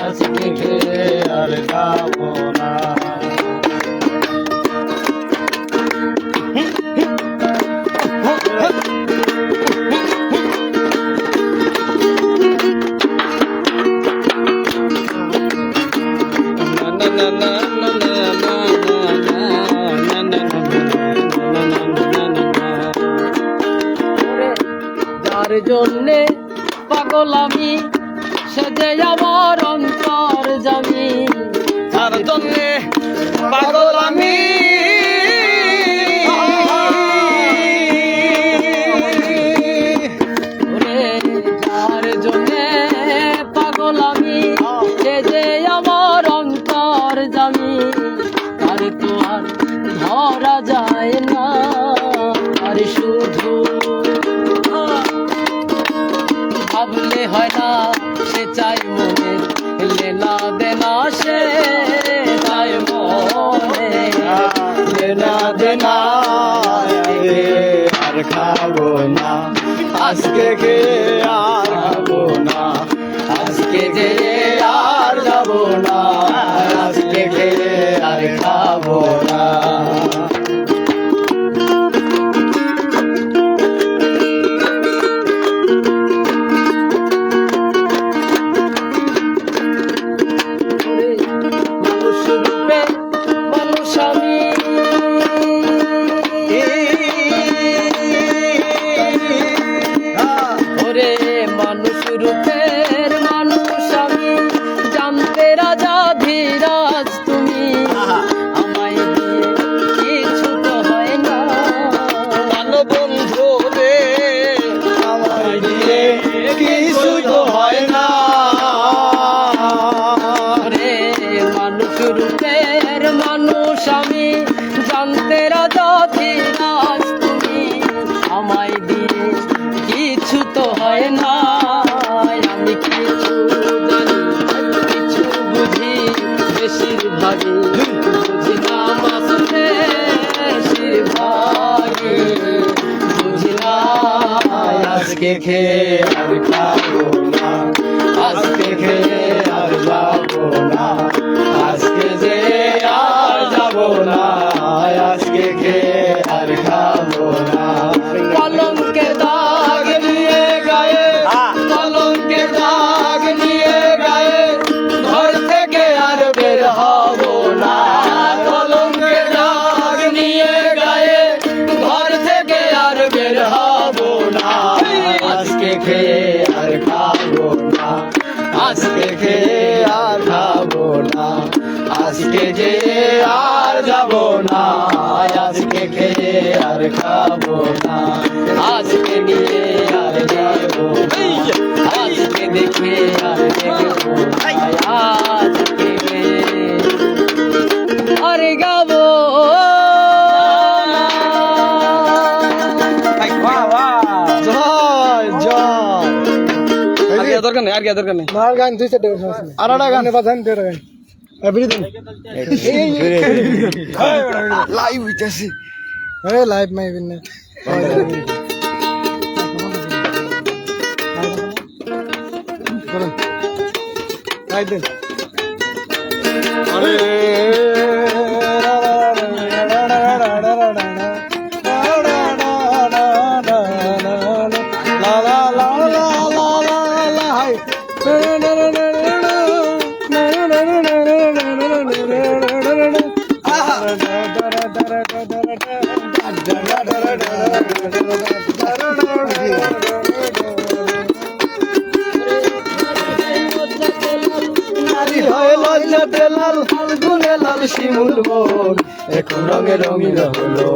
আজকে আর খাব না জন্যে পাগল আমি সে যে আমার অন্তর জামি তার জন্যে পাগল আমি। ওরে যার জন্যে পাগল আমি সে যে আমার অন্তর জামি তার তো আর ধরা যায় না আর শুধু ভাবলে হয় না সে চাই মনের লেনা দেনা সে। তো হয় না। ওরে মানুষ রূপের মানুষ, আমি জানতে রাজা ধীরাজ তুমি আমায় দিয়ে কিছু তো হয় না। আমি কিছু জানি, কিছু বুঝি বেশিরভাগই আজকে খেয়ে আর খাব না। আজকে খেয়ে আর যাব না। আজকে যে আর যাব না। আজকে খেয়ে আর খাব না। আজকে যে আর যাব না, আজকে খেয়ে আর খাব না। আজকে নিয়ে আর যাব আজকে দেখে আর দেখব আজকে আর গাবো দরকার নেই? আর কি দরকার নেই? মার গান দুই চারটে আর একটা গান? বাজান দেড় গান এভরিথিং লাইভ হইতেছি আরে লাইভ মাই বিন না লাইভ দেন। আরে নারী হয় লাল ফাল্গুনে লাল শিমুল বন এখন রঙে রঙিন হলো